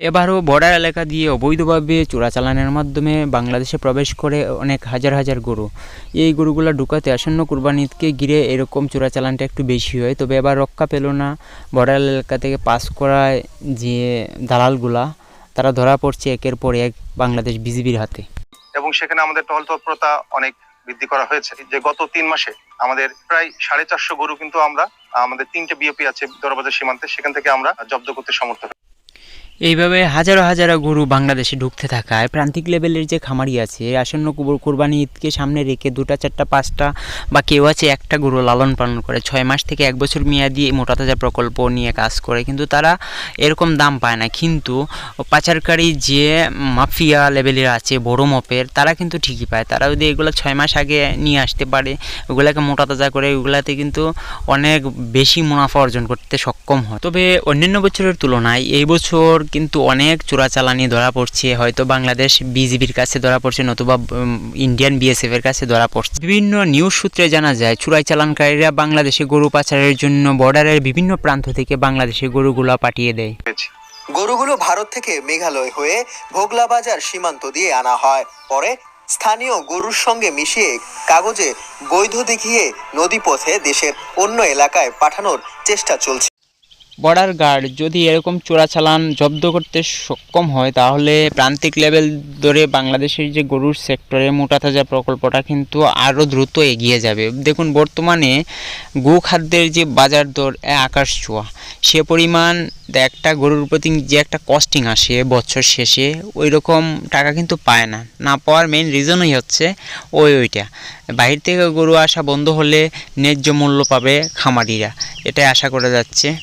এবারও বর্ডার এলাকা দিয়ে অবৈধভাবে চোরাচালানের মাধ্যমে বাংলাদেশে প্রবেশ করে অনেক হাজার হাজার গরু। এই গরুগুলো ঢুকাতে আসন্ন কুরবানিদকে ঘিরে এরকম চোরাচালানটা একটু বেশি হয়। তবে এবার রক্ষা পেল না। বর্ডার এলাকা থেকে পাস করায় যে দালালগুলা, তারা ধরা পড়ছে একের পর এক বাংলাদেশ বিজিবির হাতে। এবং সেখানে আমাদের টল তৎপরতা অনেক বৃদ্ধি করা হয়েছে। যে গত তিন মাসে আমাদের প্রায় সাড়ে চারশো গরু কিন্তু আমরা, আমাদের তিনটে বিওপি আছে দরবাজার সীমান্তে, সেখান থেকে আমরা জব্দ করতে সমর্থ। এইভাবে হাজারো হাজারো গরু বাংলাদেশে ঢুকতে থাকায় প্রান্তিক লেভেলের যে খামারি আছে, আসন্ন কুরবানি ঈদকে সামনে রেখে দুটা, চারটা, পাঁচটা বা কেউ আছে একটা গরু লালন পালন করে, ছয় মাস থেকে এক বছর মেয়াদি মোটা তাজা প্রকল্প নিয়ে কাজ করে, কিন্তু তারা এরকম দাম পায় না। কিন্তু পাচারকারী যে মাফিয়া লেভেলের আছে, বড় মপের, তারা কিন্তু ঠিকই পায়। তারা যদি এগুলো ছয় মাস আগে নিয়ে আসতে পারে, ওগুলাকে মোটা তাজা করে, ওগুলাতে কিন্তু অনেক বেশি মুনাফা অর্জন করতে সক্ষম হয়। তবে অন্যান্য বছরের তুলনায় এই বছর কিন্তু অনেক চোরাচালানি ধরা পড়ছে। হয়তো বাংলাদেশ বিজিবির কাছে ধরা পড়ছে, নতুবা ইন্ডিয়ান বিএসএফ এর কাছে ধরা পড়ছে। বিভিন্ন নিউজ সূত্রে জানা যায় চোরাই চালানকারীরা বাংলাদেশে গরু পাচারের জন্য বর্ডারের বিভিন্ন প্রান্ত থেকে বাংলাদেশে গরুগুলা পাঠিয়ে দেয়। গরুগুলো ভারত থেকে মেঘালয় হয়ে ভোগলা বাজার সীমান্ত দিয়ে আনা হয়। পরে স্থানীয় গরুর সঙ্গে মিশিয়ে কাগজে বৈধ দেখিয়ে নদীপথে দেশের অন্য এলাকায় পাঠানোর চেষ্টা চলছে। বর্ডার গার্ড যদি এরকম চোরাচালান জব্দ করতে সক্ষম হয়, তাহলে প্রান্তিক লেভেল ধরে বাংলাদেশের যে গরুর সেক্টরে মোটা তাজা প্রকল্পটা কিন্তু আরও দ্রুত এগিয়ে যাবে। দেখুন, বর্তমানে গো খাদ্যের যে বাজার দর আকাশ ছোঁয়া। সে পরিমাণ একটা গরুর প্রতি যে একটা কস্টিং আসে বছর শেষে ওই রকম টাকা কিন্তু পায় না। না পাওয়ার মেইন রিজনই হচ্ছে ওই ওইটা। বাইরে থেকে গরু আসা বন্ধ হলে ন্যায্য মূল্য পাবে খামারিরা। এটাই আশা করা যাচ্ছে।